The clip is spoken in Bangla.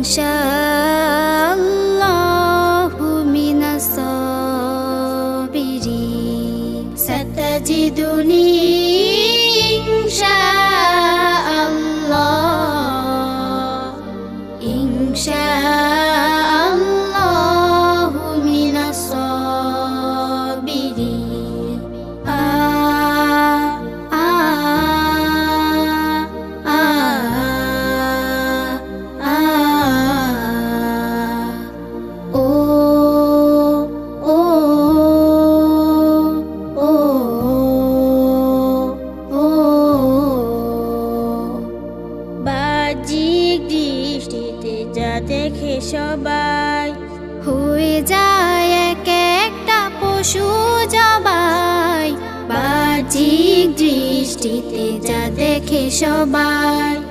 ইনশাআল্লাহু মিনাস সাবিরিন সাতাজিদুনি ইনশাআল্লাহ বাহ্যিক দৃষ্টিতে যা দেখে সবাই। হয়ে যায় এক একটা পশু জবাই। বাহ্যিক দৃষ্টিতে যা দেখে সবাই।